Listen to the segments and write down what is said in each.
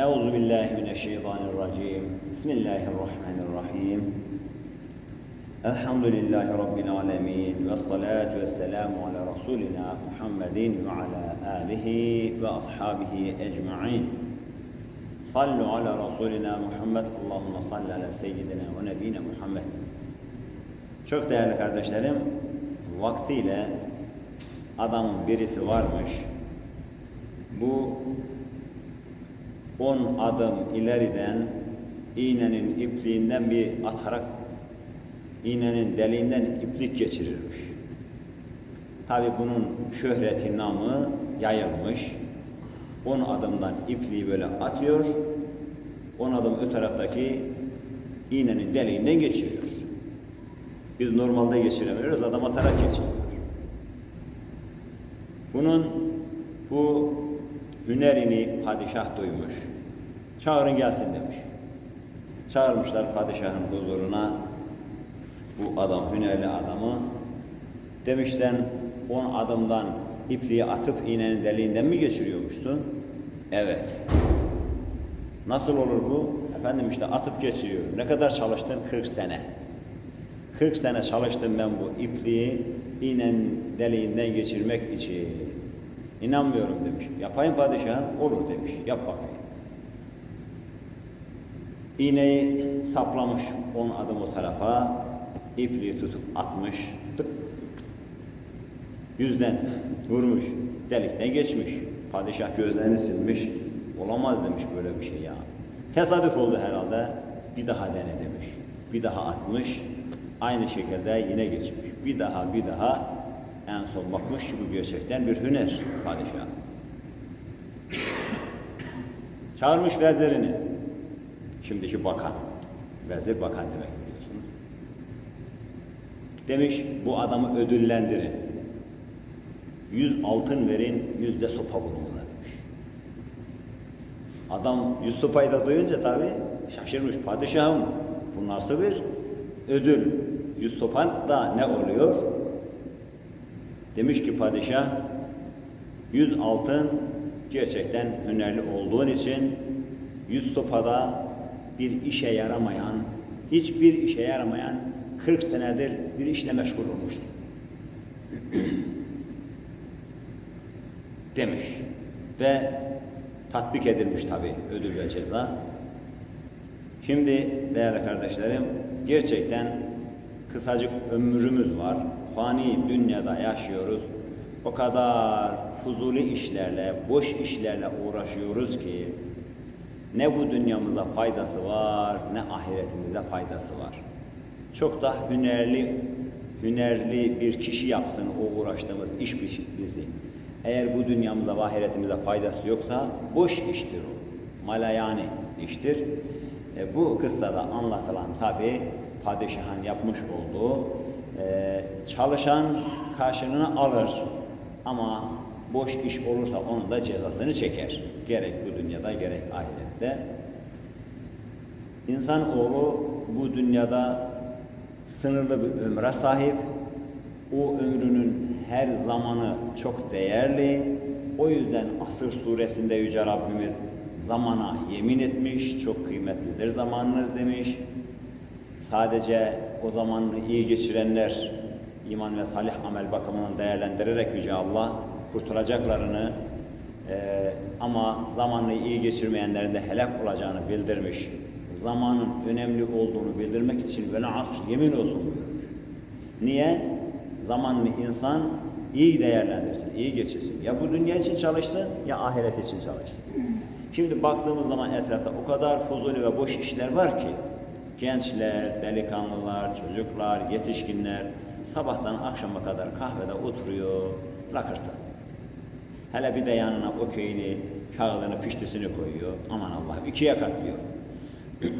Euzu billahi mineşşeytanirracim. Bismillahirrahmanirrahim. Elhamdülillahi rabbil alamin ve salatu vesselamu ala rasulina Muhammedin ve ala alihi ve ashabihi ecmaîn. Sallu ala rasulina Muhammed. Allahumme salli ala seyyidina ve nebiyina Muhammed. Çok değerli kardeşlerim, vaktiyle adamın birisi varmış. Bu 10 adım ileriden iğnenin ipliğinden bir atarak iğnenin deliğinden iplik geçirirmiş. Tabi bunun şöhreti namı yayılmış. 10 adımdan ipliği böyle atıyor. 10 adım öte taraftaki iğnenin deliğinden geçiriyor. Biz normalde geçiremiyoruz, adam atarak geçiriyor. Bunun bu hünerini padişah duymuş. Çağırın gelsin demiş. Çağırmışlar padişahın huzuruna bu adam, hünerli adamı. Demişten on adımdan ipliği atıp iğnenin deliğinden mi geçiriyormuşsun? Evet. Nasıl olur bu? Efendim işte atıp geçiriyorum. Ne kadar çalıştın? 40 sene. 40 sene çalıştım ben bu ipliği iğnenin deliğinden geçirmek için. İnanmıyorum demiş. Yapayım padişahım? Olur demiş. Yap bakayım. İğneyi saplamış on adım o tarafa, ipliği tutup atmış, tık, yüzden vurmuş, delikten geçmiş. Padişah gözlerini silmiş, olamaz demiş böyle bir şey ya. Tesadüf oldu herhalde, bir daha dene demiş. Bir daha atmış, aynı şekilde yine geçmiş. Bir daha, bir daha, en son bakmış ki bu gerçekten bir hüner padişah. Çağırmış vezirini. Şimdiki bakan. Vezir bakan demek biliyorsunuz. Demiş bu adamı ödüllendirin. Yüz altın verin, yüzde sopa vurun buna demiş. Adam yüz sopayı da duyunca tabi şaşırmış. Padişahım bu nasıl bir ödül? Yüz sopan da ne oluyor? Demiş ki padişah, yüz altın gerçekten hünerli olduğun için yüz sopada bir işe yaramayan, hiçbir işe yaramayan 40 senedir bir işle meşgul olmuşsun. Demiş. Ve tatbik edilmiş tabi ödül ve ceza. Şimdi değerli kardeşlerim, gerçekten kısacık ömrümüz var. Fani dünyada yaşıyoruz. O kadar fuzuli işlerle, boş işlerle uğraşıyoruz ki ne bu dünyamıza faydası var, ne ahiretimize faydası var. Çok da hünerli, hünerli bir kişi yapsın o uğraştığımız iş bizi. Eğer bu dünyamıza ve ahiretimize faydası yoksa boş iştir o. Malayani iştir. E, bu kıssada anlatılan tabi padişahın yapmış olduğu e, çalışan karşılığını alır ama boş iş olursa onun da cezasını çeker. Gerek bu dünyada gerek ahirette. İnsanoğlu bu dünyada sınırlı bir ömre sahip. O ömrünün her zamanı çok değerli. O yüzden Asır suresinde Yüce Rabbimiz zamana yemin etmiş, çok kıymetlidir zamanınız demiş. Sadece o zamanını iyi geçirenler iman ve salih amel bakımından değerlendirerek Yüce Allah kurtulacaklarını e, ama zamanını iyi geçirmeyenlerin de helak olacağını bildirmiş. Zamanın önemli olduğunu bildirmek için böyle asr yemin olsun buyurmuş. Niye? Zamanını insan iyi değerlendirsin, iyi geçirsin. Ya bu dünya için çalışsın ya ahiret için çalışsın. Şimdi baktığımız zaman etrafta o kadar fuzuli ve boş işler var ki gençler, delikanlılar, çocuklar, yetişkinler sabahtan akşama kadar kahvede oturuyor, lakırtı. Hele bir de yanına okeyini, kağıdını, piştisini koyuyor. Aman Allah'ım ikiye katlıyor.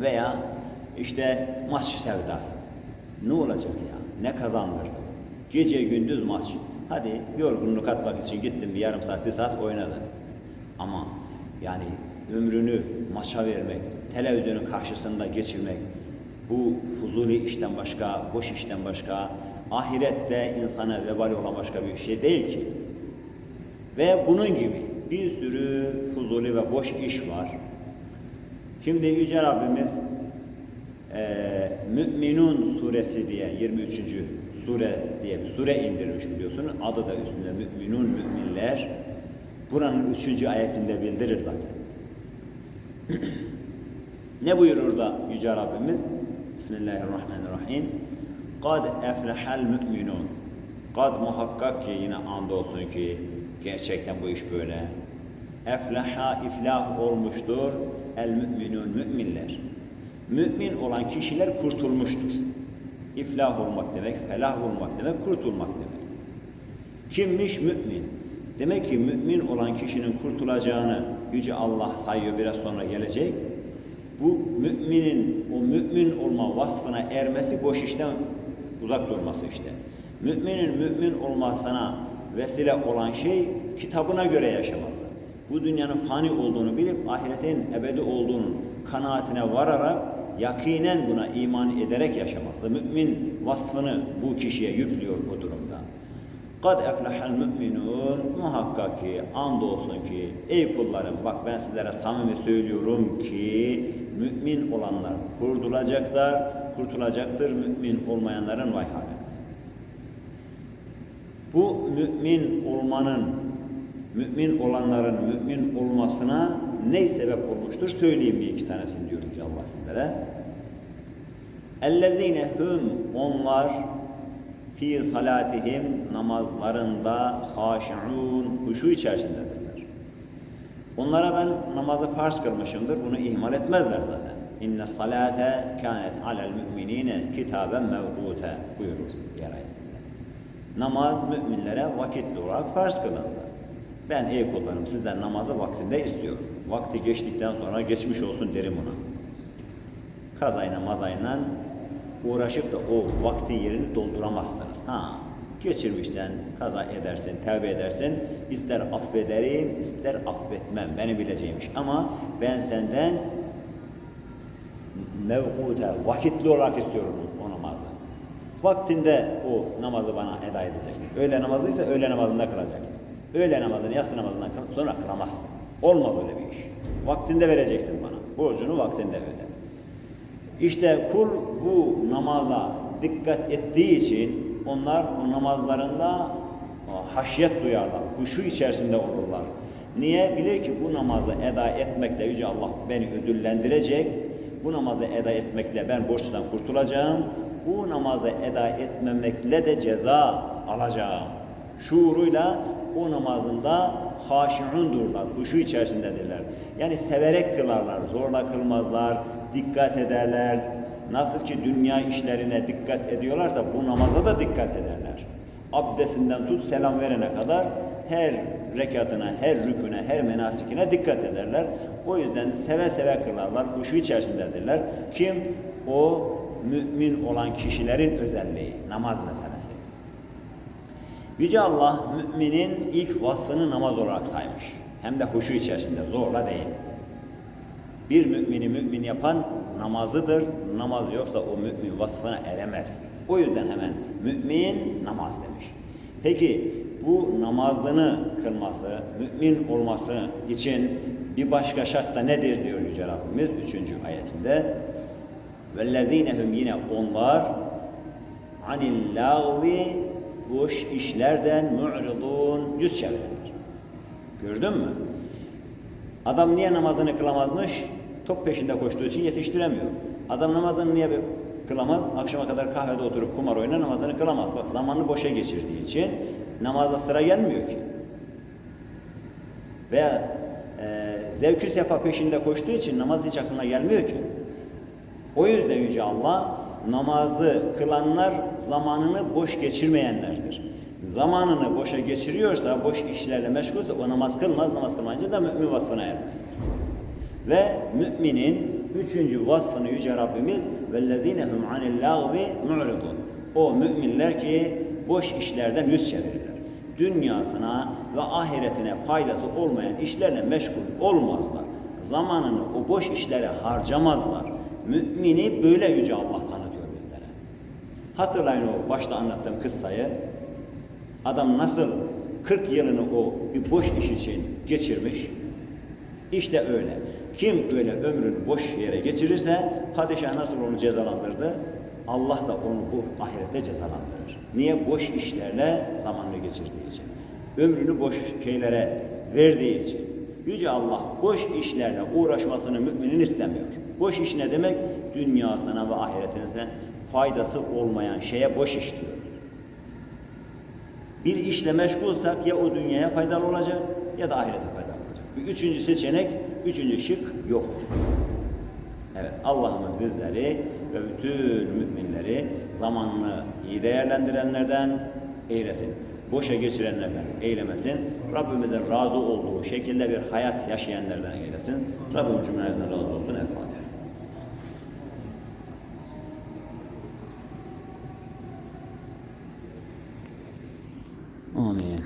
Veya işte maç sevdası. Ne olacak ya? Ne kazandırdı? Gece gündüz maç. Hadi yorgunluk atmak için gittim bir yarım saat, bir saat oynadın. Ama yani ömrünü maça vermek, televizyonun karşısında geçirmek, bu fuzuli işten başka, boş işten başka, ahirette insana vebali olan başka bir şey değil ki. Ve bunun gibi bir sürü fuzuli ve boş iş var. Şimdi Yüce Rabbimiz eee Mü'minun suresi diye 23. sure diye bir sure indirmiş biliyorsunuz. Adı da üstünde Mü'minun müminler. Buranın 3. ayetinde bildirir zaten. ne buyurur da Yüce Rabbimiz? Bismillahirrahmanirrahim. Kad eflehel mü'minun. Kad muhakkak ki yine andolsun ki gerçekten bu iş böyle. Eflaha iflah olmuştur el müminun müminler. Mümin olan kişiler kurtulmuştur. İflah olmak demek, felah olmak demek, kurtulmak demek. Kimmiş mümin? Demek ki mümin olan kişinin kurtulacağını Yüce Allah sayıyor biraz sonra gelecek. Bu müminin o mümin olma vasfına ermesi boş işten uzak durması işte. Müminin mümin olmasına vesile olan şey kitabına göre yaşaması. Bu dünyanın fani olduğunu bilip ahiretin ebedi olduğunun kanaatine vararak yakinen buna iman ederek yaşaması. Mümin vasfını bu kişiye yüklüyor bu durumda. Kad eflehel müminun muhakkak ki andolsun ki ey kullarım bak ben sizlere samimi söylüyorum ki mümin olanlar kurtulacaklar, kurtulacaktır mümin olmayanların vay haline. Bu mümin olmanın, mümin olanların mümin olmasına ne sebep olmuştur? Söyleyeyim bir iki tanesini diyor Yüce Allah sizlere. اَلَّذ۪ينَ hum onlar fi salatihim namazlarında haşi'un huşu içerisindedirler. Onlara ben namazı farz kılmışımdır. Bunu ihmal etmezler zaten. İnne salate kânet alel müminine kitaben mevkûte buyurur diğer ayetinde. Namaz müminlere vakitli olarak farz kılındı. Ben ey kullarım sizden namazı vaktinde istiyorum. Vakti geçtikten sonra geçmiş olsun derim ona. Kazayla mazayla uğraşıp da o vakti yerini dolduramazsınız. Ha, geçirmişsen kaza edersin, tevbe edersin. İster affederim, ister affetmem. Beni bileceğimiş. Ama ben senden mevkute, vakitli olarak istiyorum. Vaktinde o namazı bana eda edeceksin. Öğle namazıysa öğle namazında kılacaksın. Öğle namazını yatsı namazından kıl, sonra kılamazsın. Olmaz öyle bir iş. Vaktinde vereceksin bana. Borcunu vaktinde öde. İşte kul bu namaza dikkat ettiği için onlar o namazlarında haşyet duyarlar, huşu içerisinde olurlar. Niye? Bilir ki bu namazı eda etmekle Yüce Allah beni ödüllendirecek. Bu namazı eda etmekle ben borçtan kurtulacağım. Bu namazı eda etmemekle de ceza alacağım. Şuuruyla o namazında haşiundurlar, huşu içerisindedirler. Yani severek kılarlar, zorla kılmazlar, dikkat ederler. Nasıl ki dünya işlerine dikkat ediyorlarsa bu namaza da dikkat ederler. Abdestinden tut selam verene kadar her rekatına, her rüküne, her menasikine dikkat ederler. O yüzden seve seve kılarlar, huşu içerisindedirler. Kim? O mümin olan kişilerin özelliği, namaz meselesi. Yüce Allah müminin ilk vasfını namaz olarak saymış. Hem de huşu içerisinde, zorla değil. Bir mümini mümin yapan namazıdır. Namaz yoksa o mümin vasfına eremez. O yüzden hemen mümin namaz demiş. Peki bu namazını kılması, mümin olması için bir başka şart da nedir diyor Yüce Rabbimiz 3. ayetinde. Vellezinehum yine onlar anil lağvi boş işlerden mu'ridun yüz çevirenler. Gördün mü? Adam niye namazını kılamazmış? Top peşinde koştuğu için yetiştiremiyor. Adam namazını niye kılamaz? Akşama kadar kahvede oturup kumar oynar namazını kılamaz. Bak zamanını boşa geçirdiği için namaza sıra gelmiyor ki. Veya e, zevkü sefa peşinde koştuğu için namaz hiç aklına gelmiyor ki. O yüzden Yüce Allah namazı kılanlar zamanını boş geçirmeyenlerdir. Zamanını boşa geçiriyorsa, boş işlerle meşgulse o namaz kılmaz, namaz kılmayınca da mümin vasfına ermez. Ve müminin üçüncü vasfını Yüce Rabbimiz وَالَّذ۪ينَ هُمْ عَنِ اللّٰغْوِ مُعْرِضُونَ O müminler ki boş işlerden yüz çevirirler. Dünyasına ve ahiretine faydası olmayan işlerle meşgul olmazlar. Zamanını o boş işlere harcamazlar. Mümini böyle Yüce Allah tanıtıyor bizlere. Hatırlayın o başta anlattığım kıssayı. Adam nasıl 40 yılını o bir boş iş için geçirmiş. İşte öyle. Kim öyle ömrünü boş yere geçirirse padişah nasıl onu cezalandırdı? Allah da onu bu ahirette cezalandırır. Niye? Boş işlerle zamanını geçirdiği için. Ömrünü boş şeylere verdiği için. Yüce Allah boş işlerle uğraşmasını müminin istemiyor. Boş iş ne demek? Dünyasına ve ahiretine faydası olmayan şeye boş iş diyoruz. Bir işle meşgulsak ya o dünyaya faydalı olacak ya da ahirete faydalı olacak. Bir üçüncü seçenek, üçüncü şık yok. Evet, Allah'ımız bizleri ve bütün müminleri zamanını iyi değerlendirenlerden eylesin. Boşa geçirenlerden eylemesin. Rabbimizin razı olduğu şekilde bir hayat yaşayanlardan eylesin. Rabbim cümlemizden razı olsun. El Fatiha. Amin.